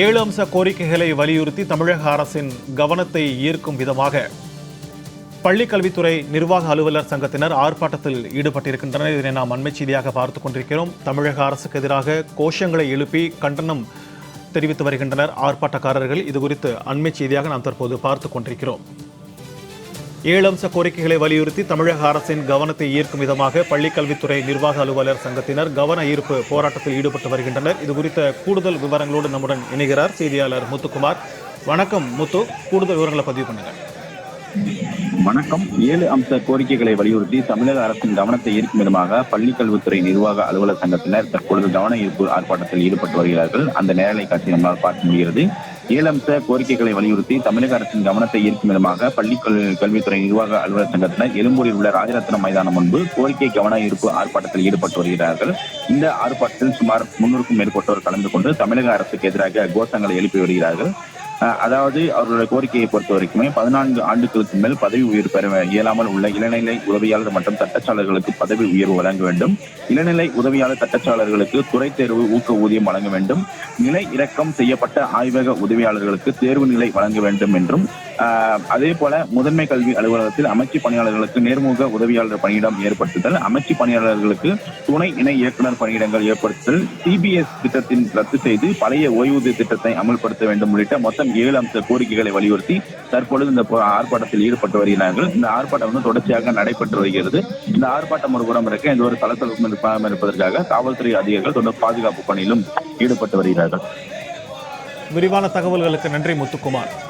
ஏழு அம்ச கோரிக்கைகளை வலியுறுத்தி தமிழக அரசின் கவனத்தை ஈர்க்கும் விதமாக பள்ளிக்கல்வித்துறை நிர்வாக அலுவலர் சங்கத்தினர் ஆர்ப்பாட்டத்தில் ஈடுபட்டிருக்கின்றனர். இதனை நாம் அண்மை செய்தியாக பார்த்துக் கொண்டிருக்கிறோம். தமிழக அரசுக்கு எதிராக கோஷங்களை எழுப்பி கண்டனம் தெரிவித்து வருகின்றனர் ஆர்ப்பாட்டக்காரர்கள். இது குறித்து அண்மை செய்தியாக நாம் தற்போது பார்த்துக் கொண்டிருக்கிறோம். ஏழு அம்ச கோரிக்கைகளை வலியுறுத்தி தமிழக அரசின் கவனத்தை ஈர்க்கும் விதமாக பள்ளிக்கல்வித்துறை நிர்வாக அலுவலர் சங்கத்தினர் கவன ஈர்ப்பு போராட்டத்தில் ஈடுபட்டு வருகின்றனர். இது குறித்த கூடுதல் விவரங்களோடு நம்முடன் இணைகிறார் செய்தியாளர் முத்துக்குமார். வணக்கம் முத்து. கூடுதல் விவரங்களை பதிவு பண்ணுங்கள். வணக்கம். ஏழு அம்ச கோரிக்கைகளை வலியுறுத்தி தமிழக அரசின் கவனத்தை ஈர்க்கும் விதமாக பள்ளிக்கல்வித்துறை நிர்வாக அலுவலர் சங்கத்தினர் தற்பொழுது கவன ஈர்ப்பு ஆர்ப்பாட்டத்தில் ஈடுபட்டு வருகிறார்கள். அந்த நேரலை காட்சி நம்மால் பார்க்க முடிகிறது. ஏழு கோரிக்கைகளை வலியுறுத்தி தமிழக அரசின் கவனத்தை ஈர்க்கும் விதமாக பள்ளி கல்வித்துறை நிர்வாக அலுவலர் சங்கத்தினர் எழும்பூரில் உள்ள ராஜரத்னம் மைதானம் முன்பு கோரிக்கை கவன ஈர்ப்பு ஆர்ப்பாட்டத்தில் ஈடுபட்டு வருகிறார்கள். இந்த ஆர்ப்பாட்டத்தில் சுமார் முன்னூறுக்கும் மேற்பட்டோர் கலந்து கொண்டு தமிழக அரசுக்கு எதிராக கோஷங்களை எழுப்பி வருகிறார்கள். அதாவது அவர்களுடைய கோரிக்கையை பொறுத்த வரைக்குமே பதினான்கு ஆண்டுகளுக்கு மேல் பதவி உயர்வு பெற இயலாமல் உள்ள இளநிலை உதவியாளர் மற்றும் தட்டச்சாளர்களுக்கு பதவி உயர்வு வழங்க வேண்டும். இளநிலை உதவியாளர் தட்டச்சாளர்களுக்கு துறை தேர்வு ஊக்க ஊதியம் வழங்க வேண்டும். நிலை இறக்கம் செய்யப்பட்ட ஆய்வக உதவியாளர்களுக்கு தேர்வு நிலை வழங்க வேண்டும் என்றும் அதே போல முதன்மை கல்வி அலுவலகத்தில் அமைச்சு பணியாளர்களுக்கு நேர்முக உதவியாளர் பணியிடம் ஏற்படுத்துதல் அமைச்சு பணியாளர்களுக்கு துணை இணை இயக்குநர் பணியிடங்கள் ஏற்படுத்துதல் சிபிஎஸ் திட்டத்தின் ரத்து செய்து பழைய ஓய்வூதிய திட்டத்தை அமல்படுத்த வேண்டும் உள்ளிட்ட மொத்தம் ஏழு அம்ச கோரிக்கைகளை வலியுறுத்தி தற்பொழுது இந்த ஆர்ப்பாட்டத்தில் ஈடுபட்டு வருகிறார்கள். இந்த ஆர்ப்பாட்டம் வந்து தொடர்ச்சியாக நடைபெற்று வருகிறது. இந்த ஆர்ப்பாட்டம் ஒரு புறம் இருக்க எந்த ஒரு சலசலப்பும் இருப்பாமல் இருப்பதற்காக காவல்துறை அதிகாரிகள் தொடர் பாதுகாப்பு பணியிலும் ஈடுபட்டு வருகிறார்கள். விரிவான தகவல்களுக்கு நன்றி முத்துக்குமார்.